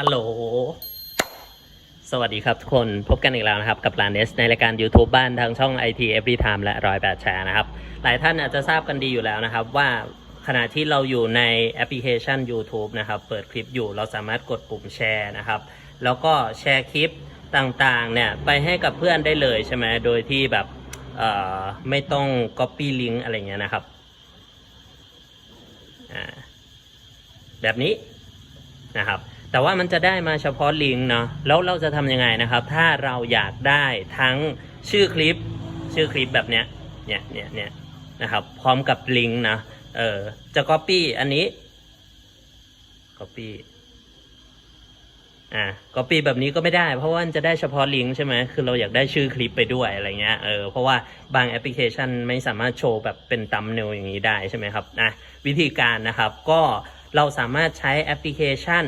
ฮัลโหล สวัสดีครับทุกคน พบกันอีกแล้วนะครับ กับลานเนสในรายการ YouTube บ้านทางช่อง IT Every Time และร้อยแปดแชร์นะครับ หลายท่านอาจจะทราบกันดีอยู่แล้วนะครับ ว่าขณะที่เราอยู่ในแอปพลิเคชัน YouTube นะครับ เปิดคลิปอยู่เราสามารถกดปุ่มแชร์นะครับ แล้วก็แชร์คลิปต่างๆ เนี่ย ไปให้กับเพื่อนได้เลยใช่ไหมโดยที่แบบไม่ต้อง Copy Link อะไรเงี้ยนะครับ แบบนี้นะครับ แต่ว่ามันจะได้มาเฉพาะลิงก์เนาะแล้วเราจะทำยังไงนะครับ ถ้าเราอยากได้ทั้งชื่อคลิป ชื่อคลิปแบบเนี้ยเนี่ยเนี่ยเนี่ยนะครับ พร้อมกับลิงก์นะเออจะ Copy อันนี้ Copy อ่า Copy แบบนี้ก็ไม่ได้ เพราะว่ามันจะได้เฉพาะลิงก์ใช่ไหมคือเราอยากได้ชื่อคลิปไปด้วยอะไรเงี้ยเออเพราะว่าบางแอปพลิเคชันไม่สามารถโชว์แบบเป็นตัมเนลอย่างนี้ได้ใช่ไหมครับอะวิธีการนะครับก็เราสามารถใช้แอปพลิเคชัน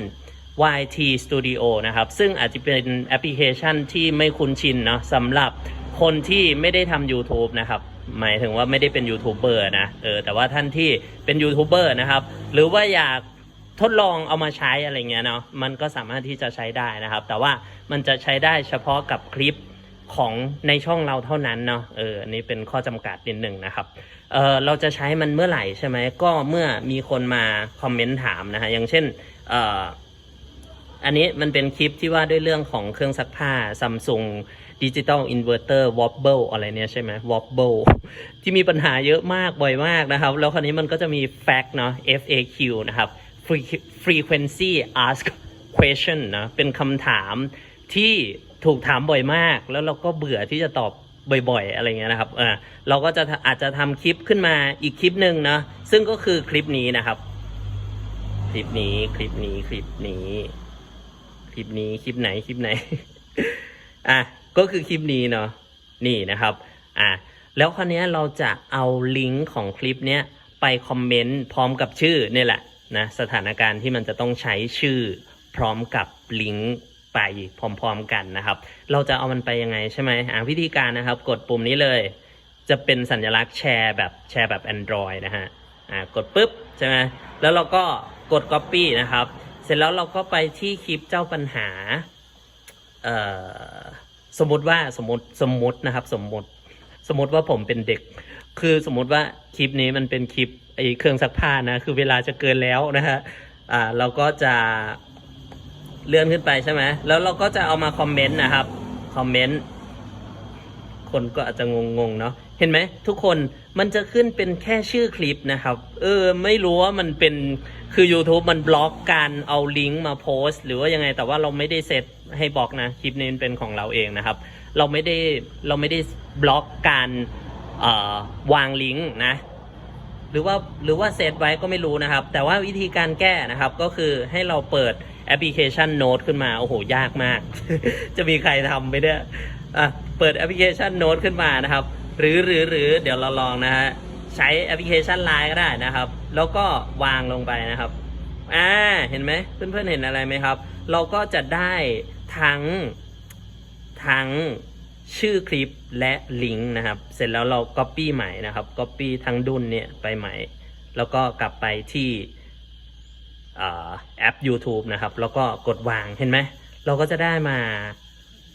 YT Studio นะครับ ซึ่งอาจจะเป็นแอปพลิเคชันที่ไม่คุ้นชินเนาะสำหรับคนที่ไม่ได้ทำ YouTube นะครับ หมายถึงว่าไม่ได้เป็นยูทูบเบอร์นะเออแต่ว่าท่านที่เป็นยูทูบเบอร์นะครับ หรือว่าอยากทดลองเอามาใช้อะไรเงี้ยเนาะมันก็สามารถที่จะใช้ได้นะครับ แต่ว่ามันจะใช้ได้เฉพาะกับคลิปของในช่องเราเท่านั้นเนาะเอออันนี้เป็นข้อจำกัดนิดหนึ่งนะครับเออเราจะใช้มันเมื่อไหร่ใช่ไหมก็เมื่อมีคนมาคอมเมนต์ถามนะฮะอย่างเช่นเออ อันนี้มันเป็นคลิปที่ว่าด้วยเรื่องของเครื่องซักผ้าซัมซุงดิจิตอลอินเวอร์เตอร์วอ b เบิลอะไรเนี่ยใช่ไหมวอ b เบิลที่มีปัญหาเยอะมาก บ่อยมากนะครับ แล้วคราวนี้มันก็จะมีแฟกต์เนาะ FAQ นะครับ frequency ask question นะเป็นคำถามที่ถูกถามบ่อยมาก แล้วเราก็เบื่อที่จะตอบบ่อยๆ อะไรเงี้ยนะครับอ่าเราก็จะอาจจะทำคลิปขึ้นมาอีกคลิปหนึ่งนะซึ่งก็คือคลิปนี้นะครับ คลิปนี้คลิปนี้คลิปนี้ ลิปนี้คลิปไหนคลิปไหน อะก็คือคลิปนี้เนาะนี่นะครับ อะแล้วคราวนี้เราจะเอาลิงก์ของคลิปเนี้ยไปคอมเมนต์พร้อมกับชื่อเนี่ยแหละนะสถานการณ์ที่มันจะต้องใช้ชื่อพร้อมกับลิงก์ไปพร้อมๆกันนะครับ เราจะเอามันไปยังไงใช่ไหมอะวิธีการนะครับ กดปุ่มนี้เลย จะเป็นสัญลักษณ์แชร์แบบแชร์แบบ Android นะฮะอ่ากดปุ๊บใช่ไหมแล้วเราก็กด Copy นะครับ สร็จแล้วเราก็ไปที่คลิปเจ้าปัญหาเอ่อสมมติว่าสมมติสมมตินะครับ สมมติสมมติว่าผมเป็นเด็ก คือสมมติว่าคลิปนี้มันเป็นคลิปไอ้เครื่องซักผ้านะ คือเวลาจะเกินแล้วนะฮะอ่าเราก็จะเลื่อนขึ้นไปใช่ไหมแล้วเราก็จะเอามาคอมเมนต์นะครับ คอมเมนต์ คนก็อาจจะงงๆเนาะ เห็นไหมทุกคนมันจะขึ้นเป็นแค่ชื่อคลิปนะครับ เออ ไม่รู้ว่ามันเป็นคือ YouTube มันบล็อกการเอาลิงก์มาโพสต์ หรือว่ายังไงแต่ว่าเราไม่ได้เซตให้บล็อกนะคลิปนี้เป็นของเราเองนะครับ เราไม่ได้เราไม่ได้บล็อกการวางลิงก์นะ หรือว่าหรือว่าเซตไว้ก็ไม่รู้นะครับ แต่ว่าวิธีการแก้นะครับก็คือให้เราเปิดแอปพลิเคชันโน้ตขึ้นมาโอ้โหยากมาก จะมีใครทำไหมเนี่ยอะเปิดแอปพลิเคชันโน้ตขึ้นมานะครับ หรือหรือหรือเดี๋ยวเราลองนะฮะใช้แอปพลิเคชันไลน์ก็ได้นะครับ แล้วก็วางลงไปนะครับอ่าเห็นไหมเพื่อนๆเห็นอะไรไหมครับ เราก็จะได้ทั้งทั้งชื่อคลิปและลิงก์นะครับ เสร็จแล้วเรา Copy ใหม่นะครับ Copy ทั้งดุนเนี่ยไปใหม่ แล้วก็กลับไปที่อแอป YouTube นะครับ แล้วก็กดวางเห็นไหม เราก็จะได้มา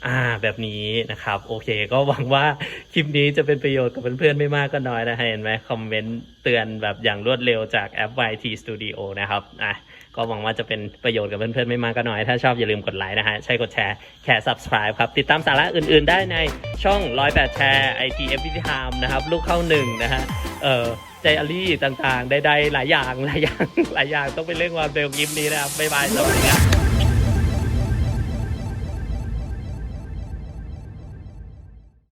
อ่าแบบนี้นะครับ โอเค ก็หวังว่าคลิปนี้จะเป็นประโยชน์กับเพื่อนๆ ไม่มากก็น้อยนะฮะเห็นไหมคอมเมนต์เตือนแบบอย่างรวดเร็วจากแอป YT Studio นะครับอะก็หวังว่าจะเป็นประโยชน์กับเพื่อนๆ ไม่มากก็น้อย ถ้าชอบอย่าลืมกดไลค์นะฮะ ใช่กดแชร์แค่ subscribe ครับ ติดตามสาระอื่นๆ ได้ในช่อง108แชร์ IT Every Time นะครับ ลูกเข้าหนึ่งนะฮะเออใจอารี่ต่างๆ ใดๆ หลายอย่าง หลายอย่าง หลายอย่าง ต้องไปเรื่องความเร็วคลิปนี้นะครับ บ๊ายบายสวัสดีครับ